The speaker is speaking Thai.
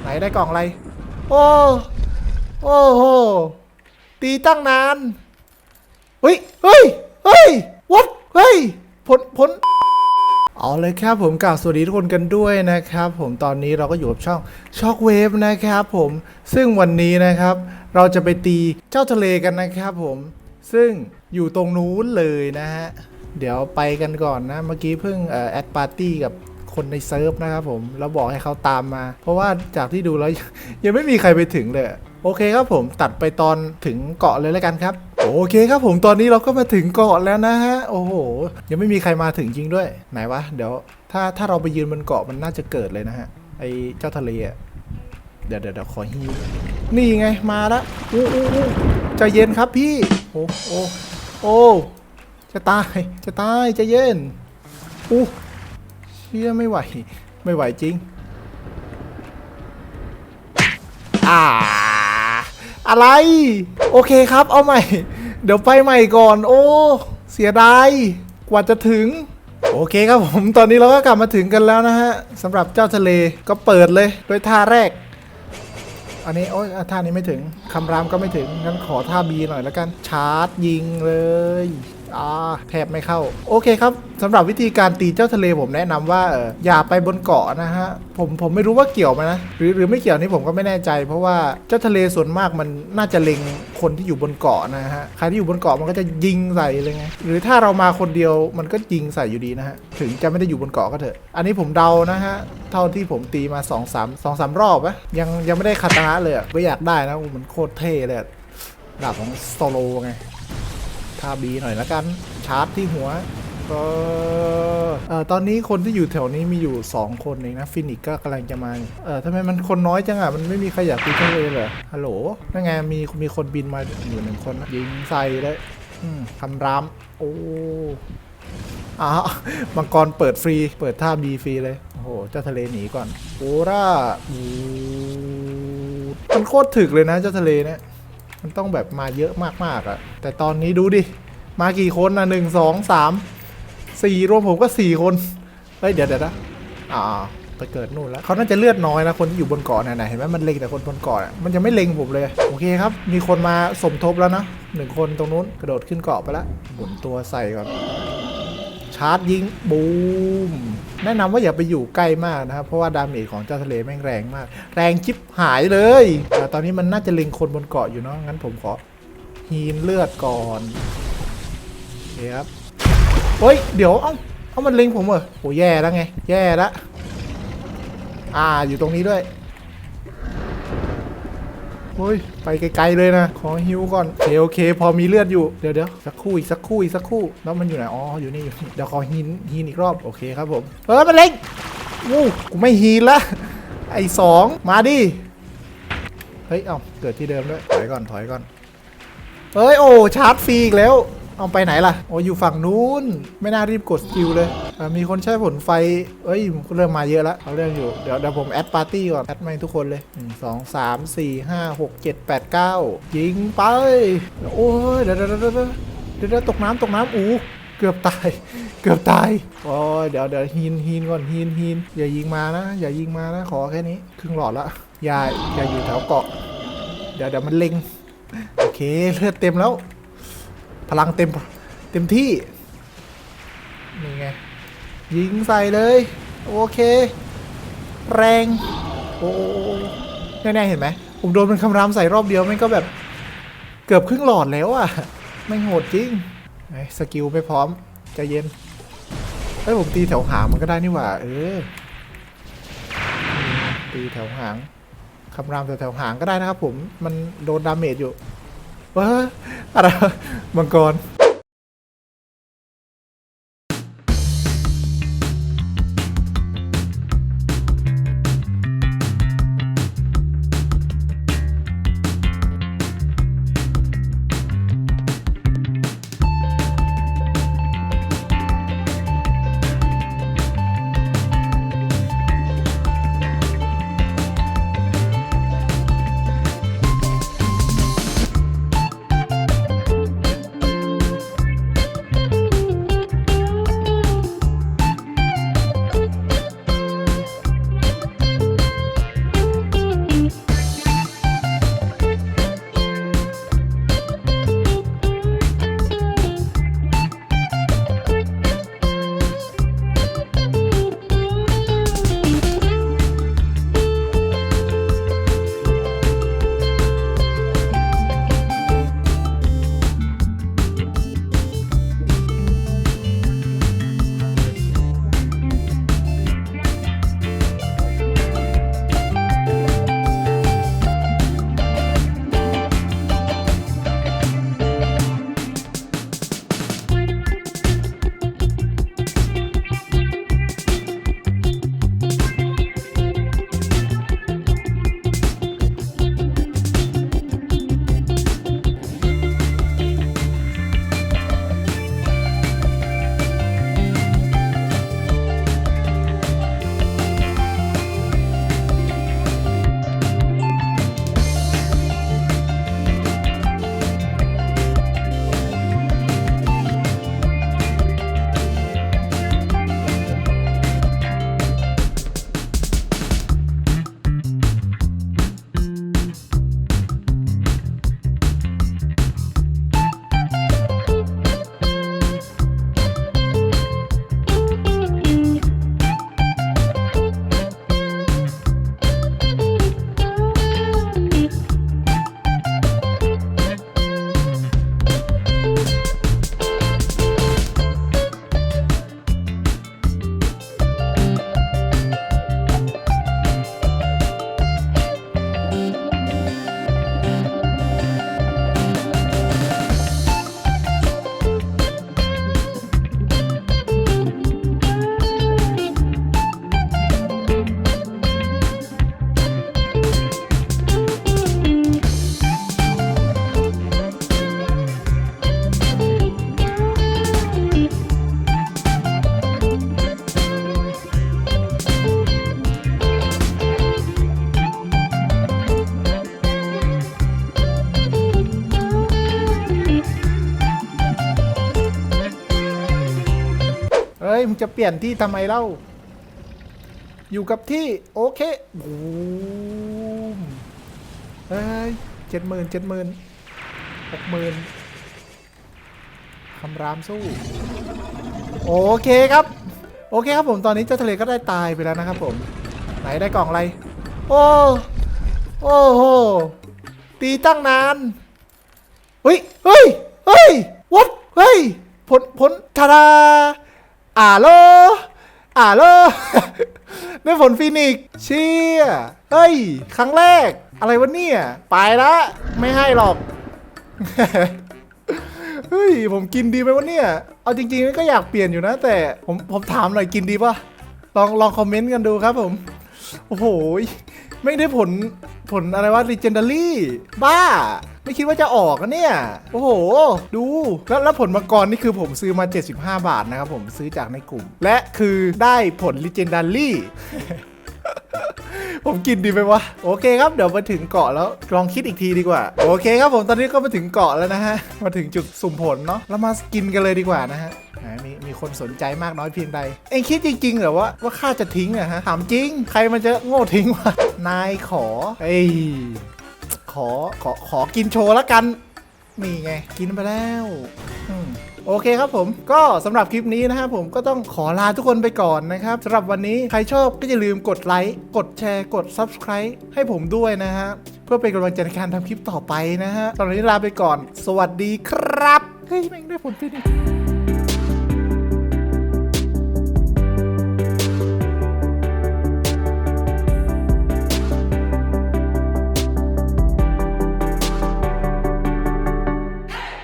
ไหนได้กล่องอะไร โอ้โอ้โหตีตั้งนานเฮ้ยเฮ้ยเฮ้ย what เฮ้ยผลผลเอาเลยครับผมกล่าวสวัสดีทุกคนกันด้วยนะครับ ผมตอนนี้เราก็อยู่กับช่องช็อคเวฟนะครับผมซึ่งวันนี้นะครับ เราจะไปตีเจ้าทะเลกันนะครับผมซึ่งอยู่ตรงนู้นเลยนะฮะเดี๋ยวไปกันก่อนนะ เมื่อกี้เพิ่งแอดปาร์ตี้กับ คนในเซิร์ฟนะครับผมแล้วบอกให้เขาตามมา เพราะว่าจากที่ดูแล้วยังไม่มีใครไปถึงเลยโอเคครับผมตัดไปตอนถึงเกาะเลยแล้วกันครับ โอเคครับผมตอนนี้เราก็มาถึงเกาะแล้วนะฮะโอ้โห ยังไม่มีใครมาถึงจริงด้วย ไหนวะเดี๋ยวถ้าถ้าเราไปยืนบนเกาะมันน่าจะเกิดเลยนะฮะไอเจ้าทะเลอะเดี๋ยวเดี๋ยวเดี๋ยวขอฮิวนี่ไงมาล้วอู้อู้อู้ใจเย็นครับพี่โอ้โอ้โอ้จะตายจะตายใจเย็นอู้ ชื่อไม่ไหว ไม่ไหวจริง อ่า อะไร โอเคครับ เอาใหม่ เดี๋ยวไปใหม่ก่อน โอ้ เสียดาย กว่าจะถึง โอเคครับผม ตอนนี้เราก็กลับมาถึงกันแล้วนะฮะสำหรับเจ้าทะเลก็เปิดเลยโดยท่าแรก อันนี้ โอ้ยท่านี้ไม่ถึงคำรามก็ไม่ถึง งั้นขอท่าบีหน่อยแล้วกัน ชาร์จยิงเลย อ่าแทบไม่เข้า โอเคครับสำหรับวิธีการตีเจ้าทะเลผมแนะนำว่าเอออย่าไปบนเกาะนะฮะผมผมไม่รู้ว่าเกี่ยวไหมนะหรือหรือไม่เกี่ยวนี่ผมก็ไม่แน่ใจ เพราะว่าเจ้าทะเลส่วนมากมันน่าจะเล็งคนที่อยู่บนเกาะนะฮะใครที่อยู่บนเกาะมันก็จะยิงใส่เลยไงหรือถ้าเรามาคนเดียวมันก็ยิงใส่อยู่ดีนะฮะถึงจะไม่ได้อยู่บนเกาะก็เถอะ อันนี้ผมเดานะฮะเท่าที่ผมตีมา2อสามสองสามรอบอะยังยังไม่ได้คาตาเลยอะไม่อยากได้นะมันโคตรเท่เลยดาบของโซโลไง ท่าบีหน่อยละกัน ชาร์จที่หัวก็เอ่อตอนนี้คนที่อยู่แถวนี้มีอยู่ 2 คนเองนะฟินิกก็กำลังจะมาเออทำไมมันคนน้อยจังอะ มันไม่มีใครอยากตีทะเลเหรอฮัลโหลนั่นไงมีมีคนบินมาอยู่หนึ่งคนนะยิงใส่เลยอืมคำราม โอ้อ้ามังกรเปิดฟรี เปิดท่าบีฟรีเลย โอ้โห เจ้าทะเลหนีก่อน โอราอูมันโคตรถึกเลยนะเจ้าทะเลเนี่ย มันต้องแบบมาเยอะมากๆอะ่ะ แต่ตอนนี้ดูดิ มากี่คนนะหนึ่งสองสามสี่รวมผมก็สี่คน เฮ้ย เดี๋ยวเดี๋ยวนะอ่าไปเกิดนู่นแล้วเขาน่าจะเลือดน้อยนะคนที่อยู่บนเกาะน่ะนะเห็นไหมมันเล็งแต่คนบนเกาะอะมันจะไม่เล็งผมเลยโอเคครับ มีคนมาสมทบแล้วนะหนึ่งคนตรงนู้นกระโดดขึ้นเกาะไปแล้วหมุนตัวใส่ก่อน ชาร์จยิงบูม แนะนำว่าอย่าไปอยู่ใกล้มากนะครับ เพราะว่าดาเมจของเจ้าทะเลแม่งแรงมาก แรงชิบหายเลยแต่ตอนนี้มันน่าจะเล็งคนบนเกาะอยู่เนาะงั้นผมขอฮีนเลือดก่อนโอเคครับเฮ้ย เดี๋ยว เอ้าเอ้ามันเล็งผมเหรอโอ้แย่แล้วไง แย่แล้วอ่าอยู่ตรงนี้ด้วย เฮ้ยไปไกลๆเลยนะ ขอฮิวก่อนโอเคโอเค พอมีเลือดอยู่เดี๋ยวเดี๋ยวสักคู่อีกสักคู่อีกสักคู่แล้วมันอยู่ไหนอ๋ออยู่นี่อยู่นี่เดี๋ยวขอฮีนฮีนอีกรอบโอเคครับผมเออมันเล็งวู้กูไม่ฮีนละไอ้สองมาดิเฮ้ยเอาเกิดที่เดิมด้วยถอยก่อนถอยก่อนเฮ้ยโอ้ชาร์จฟรีอีกแล้ว เอาไปไหนล่ะ โอ้อยู่ฝั่งนู้น ไม่น่ารีบกดสกิลเลย มีคนใช้ผลไฟ เอ้ยเริ่มมาเยอะแล้วเอาเรื่องอยู่ เดี๋ยวเดี๋ยวผมแอดปาร์ตี้ก่อน แอดมาทุกคนเลยหนึ่งสองสามสี่ห้าหกเจ็ดแปดเก้ายิงไป โอ้ยเดี๋ยวเดี๋ยวเดี๋ยวเดี๋ยวเดี๋ยวเดี๋ยวตกน้ำตกน้ำอู้เกือบตาย เกือบตาย โอ้ยเดี๋ยวเดี๋ยวฮีนฮีนก่อนฮีนฮีนอย่ายิงมานะ อย่ายิงมานะ ขอแค่นี้ ครึ่งหลอดละ อย่าอย่าอยู่แถวเกาะ เดี๋ยวเดี๋ยวมันเล็ง โอเคเลือดเต็มแล้ว พลังเต็มเต็มที่ นี่ไง ยิงใส่เลย โอเค แรง โอ้แน่ๆเห็นไหมผมโดนมันคำรามใส่รอบเดียวมันก็แบบเกือบครึ่งหลอดแล้วอะ ไม่โหดจริงไอ้สกิลไม่พร้อมใจเย็นเอ้ยผมตีแถวหางมันก็ได้นี่หว่า เออ ตีแถวหางคำรามแถวๆหางก็ได้นะครับผม มันโดนดาเมจอยู่ ว้าอะไรมังกร ยมึงจะเปลี่ยนที่ทำไมเล่า อยู่กับที่โอเคบูมเอ้ยเจ็ดหมื่นเจ็ดหมื่นหกหมื่นคำรามสู้ โอเคครับ โอเคครับผมตอนนี้เจ้าทะเลก็ได้ตายไปแล้วนะครับผม ไหนได้กล่องอะไร โอ้โอ้โหตีตั้งนานเฮ้ยเฮ้ยเฮ้ยวัดเฮ้ยผลผลทาดา อ่าโลอ่าโลได้ผลฟินิกเชี่ยเฮ้ย ครั้งแรก อะไรวะเนี่ย ไปละ ไม่ให้หรอก เฮ้ย ผมกินดีไหมวะเนี่ย เอาจริงๆก็อยากเปลี่ยนอยู่นะ แต่ผมผมถามหน่อยกินดีปะลองลองคอมเมนต์กันดูครับผม โอ้โหไม่ได้ผล ผลอะไรวะ Legendary บ้า ไม่คิดว่าจะออกนะเนี่ย โอ้โห ดู แล้วแล้วผลมังกรนี่คือผมซื้อมา 75 บาทนะครับผมซื้อจากในกลุ่ม และคือได้ผล Legendary ผมกินดีไหมวะ โอเคครับ เดี๋ยวมาถึงเกาะแล้วลองคิดอีกทีดีกว่า โอเคครับผมตอนนี้ก็มาถึงเกาะแล้วนะฮะ มาถึงจุดสุ่มผลเนาะแล้วมากินกันเลยดีกว่านะฮะ คนสนใจมากน้อยเพียงใด เองคิดจริง ๆเหรอว่าว่าข้าจะทิ้งอะฮะถามจริง ใครมันจะโง่ทิ้งวะนายขอเอ้ยขอขอขอกินโชว์ล้วกันนี่ไง กินไปแล้วโอเคครับผมก็สำหรับคลิปนี้นะครับผมก็ต้องขอลาทุกคนไปก่อนนะครับสำหรับวันนี้ใครชอบก็อย่าลืมกดไลค์กดแชร์กด Subscribe ให้ผมด้วยนะฮะเพื่อเป็นกำลังใจในการทำคลิปต่อไปนะฮะสำหรับนนี้ลาไปก่อน สวัสดีครับ เฮ้ย แม่งได้ผลฟินิช